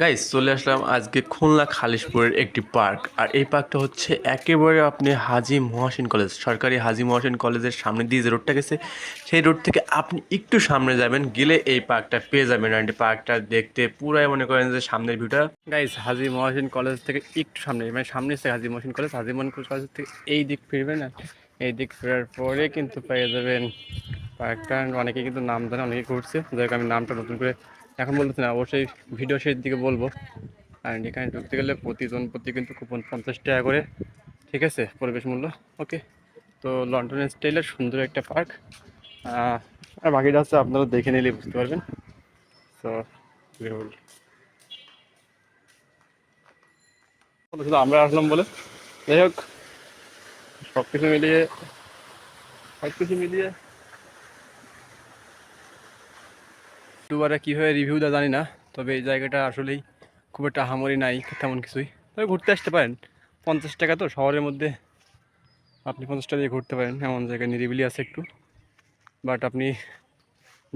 Guys চলে আসলাম আজকে খুলনা খালিশপুরের একটি পার্ক। আর এই পার্কটা হচ্ছে একেবারে আপনি হাজি মহাসিন কলেজ, সরকারি হাজি মহাসিন কলেজের সামনে দিয়ে যে রোডটা গেছে, সেই রোড থেকে আপনি একটু সামনে যাবেন, গেলে এই পার্কটা পেয়ে যাবেন। এই পার্কটা দেখতে পুরাই মনে করেন যে সামনের ভিউটা। গাইস হাজি মহাসিন কলেজ থেকে একটু সামনে মানে সামনে আছে হাজি মহাসিন কলেজ, হাজি মহাসিন কলেজ থেকে এই দিক ফিরবেন আর এই দিক ফেরার পরে কিন্তু পেয়ে যাবেন পার্কটা। অনেকে কিন্তু নাম জানে, অনেকে ঘুরছে। যাই আমি নামটা নতুন করে এখন বলতেছি না, অবশ্যই ভিডিও শেষ দিকে বলব। আর এখানে ঢুকতে গেলে প্রতিজন প্রতি কিন্তু কুপন পঞ্চাশ টাকা করে, ঠিক আছে, পরিবেশ মূল্য ওকে তো লন্ডন স্টাইলের সুন্দর একটা পার্ক আর বাকিটা হচ্ছে আপনারা দেখে নিলে বুঝতে পারবেন। তো শুধু আমরা আসলাম বলে। যাই হোক সব কিছু মিলিয়ে সব কিছু মিলিয়ে ইউটিউবাররা কীভাবে রিভিউ দেয় জানি না, তবে এই জায়গাটা আসলেই খুব একটা হামরি নাই তেমন কিছুই। তবে ঘুরতে আসতে পারেন। পঞ্চাশ টাকা তো শহরের মধ্যে আপনি পঞ্চাশ টাকা দিয়ে ঘুরতে পারেন, এমন জায়গায় নিরিবিলি আছে একটু। বাট আপনি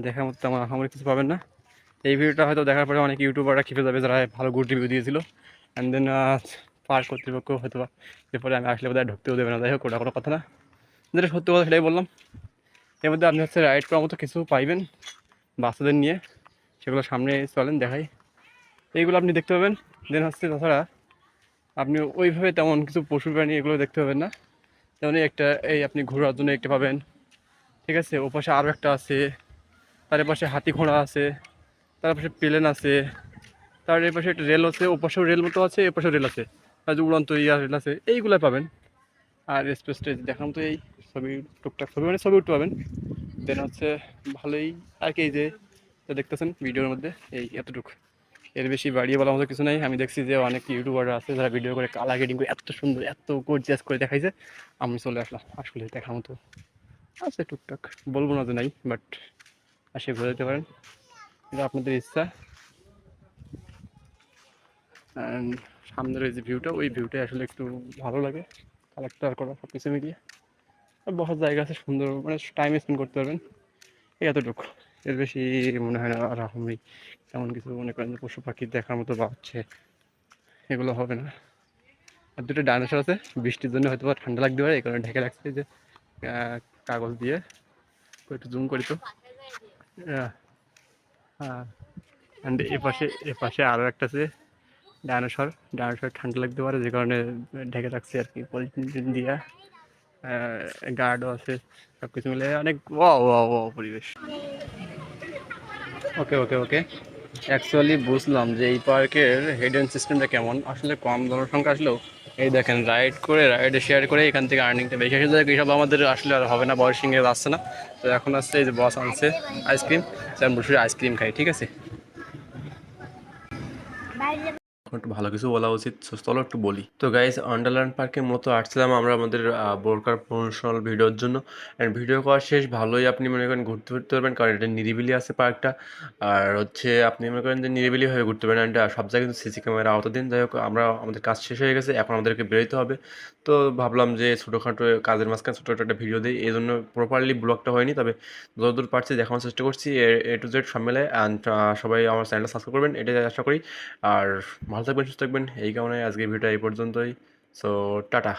দেখার মতো তেমন আহামরি কিছু পাবেন না। এই ভিডিওটা হয়তো দেখার পরে অনেক ইউটিউবাররা খেপে যাবে, যারা ভালো গুড রিভিউ দিয়েছিল। অ্যান্ড দেন পার্ক কর্তৃপক্ষ হয়তো বা এরপরে আমি আসলে বোধহয় ঢুকতেও দেবে না। যাই হোক, ওটা কোনো কথা না। যেটা সত্যি কথা সেটাই বললাম। এর মধ্যে আপনি হচ্ছে রাইড করার মতো কিছু পাইবেন। বাচ্চাদের নিয়ে সেগুলো সামনে চলেন, দেখাই। এইগুলো আপনি দেখতে পাবেন। দেন হচ্ছে তাছাড়া আপনি ওইভাবে তেমন কিছু পশু প্রাণী এগুলো দেখতে পাবেন না। যেমন একটা, এই আপনি ঘোরার জন্য একটা পাবেন। ঠিক আছে? ও পাশে আরও একটা আছে। তার পাশে হাতি ঘোড়া আছে। তার পাশে প্লেন আছে। তার এর পাশে একটা রেল আছে। ও পাশেও রেল মতো আছে এ পাশেও রেল আছে। আর উড়ন্ত ইয়া রেল আছে, এইগুলো পাবেন। আর স্পেস স্টেজ দেখার মতো এই ছবি, টুকটাক ছবি মানে ছবি উঠতে পাবেন দেন হচ্ছে ভালোই আর কি যে দেখতেছেন ভিডিওর মধ্যে, এই এতটুকু। এর বেশি বাড়িয়ে বলার মতো কিছু নাই। আমি দেখছি যে অনেক ইউটিউবাররা আছে যারা ভিডিও করে কালার গেডিং করে এত সুন্দর, এত গর্জিয়াস করে দেখাইছে। আমি চলে আসলাম আসলে দেখার মতো। আছে টুকটাক, বলব না যে নাই বাট আসে ঘুরে যেতে পারেন। এটা আপনাদের ইচ্ছা। সামনের ওই যে ভিউটা ওই ভিউটা আসলে একটু ভালো লাগে। কালেক্টার করা সব কিছু মিলিয়ে। আর বসার জায়গা আছে সুন্দর মানে টাইম স্পেন্ড করতে পারবেন। এতটুকু। এর বেশি মনে হয় না, আর আমি তেমন কিছু মনে করেন যে পশু পাখি দেখার মতো বা হচ্ছে এগুলো হবে না। আর দুটো ডাইনোসর আছে, বৃষ্টির জন্য হয়তো ঠান্ডা লাগতে পারে, এই কারণে ঢেকে রাখছে যে কাগজ দিয়ে। একটু জুম করি তো। হ্যাঁ। পাশে, এ পাশে আরও একটা আছে ডাইনোসর ডাইনোসর ঠান্ডা লাগতে পারে, যে কারণে ঢেকে রাখছে আর কি, পলিথিন দিয়ে। গার্ডও আছে সব কিছু মিলে অনেক পরিবেশ। ওকে ওকে ওকে অ্যাকচুয়ালি বুঝলাম যে এই পার্কের হেড হেডেন সিস্টেমটা কেমন। আসলে কম জনসংখ্যা আসলেও এই দেখেন রাইড করে রাইডে শেয়ার করে এখান থেকে আর্নিংটা বেশি আসে। যায় এইসব আমাদের আসলে আর হবে না বয়স সিংহে আসছে না। তো এখন আসছে এই যে বস আনছে আইসক্রিম আমি বসে আইসক্রিম খাই ঠিক আছে? একটু ভালো কিছু বলা উচিত চলো একটু বলি। তো গাইজ আন্ডারল্যান্ড পার্কের মতো আসছিলাম আমরা আমাদের বোরকার প্রমোশনাল ভিডিওর জন্য। অ্যান্ড ভিডিও করা শেষ, ভালোই আপনি মনে করেন ঘুরতে ফিরতে পারবেন, কারণ এটা নিরিবিলি আছে পার্কটা আর হচ্ছে আপনি মনে করেন যে নিরিবিলি হয়ে ঘুরতে পারেন অ্যান্ড সব জায়গায় কিন্তু সিসি ক্যামেরা আওতাধীন যাই হোক, আমরা, আমাদের কাজ শেষ হয়ে গেছে, এখন আমাদেরকে বেরোতে হবে। তো ভাবলাম যে ছোটোখাটো কাজের মাঝখানে ছোটো একটা ভিডিও দিই, এই জন্য প্রপারলি ব্লগটা হয়নি, তবে যতদূর পারছি দেখানোর চেষ্টা করছি। এ টু জেড সব মিলে অ্যান্ড সবাই আমার চ্যানেলটা সাবস্ক্রাইব করবেন, এটাই আশা করি। আর ভালো থাকবেন সুস্থ থাকবেন। এই কারণে আজকের ভিডিওটা এই পর্যন্তই। So tata.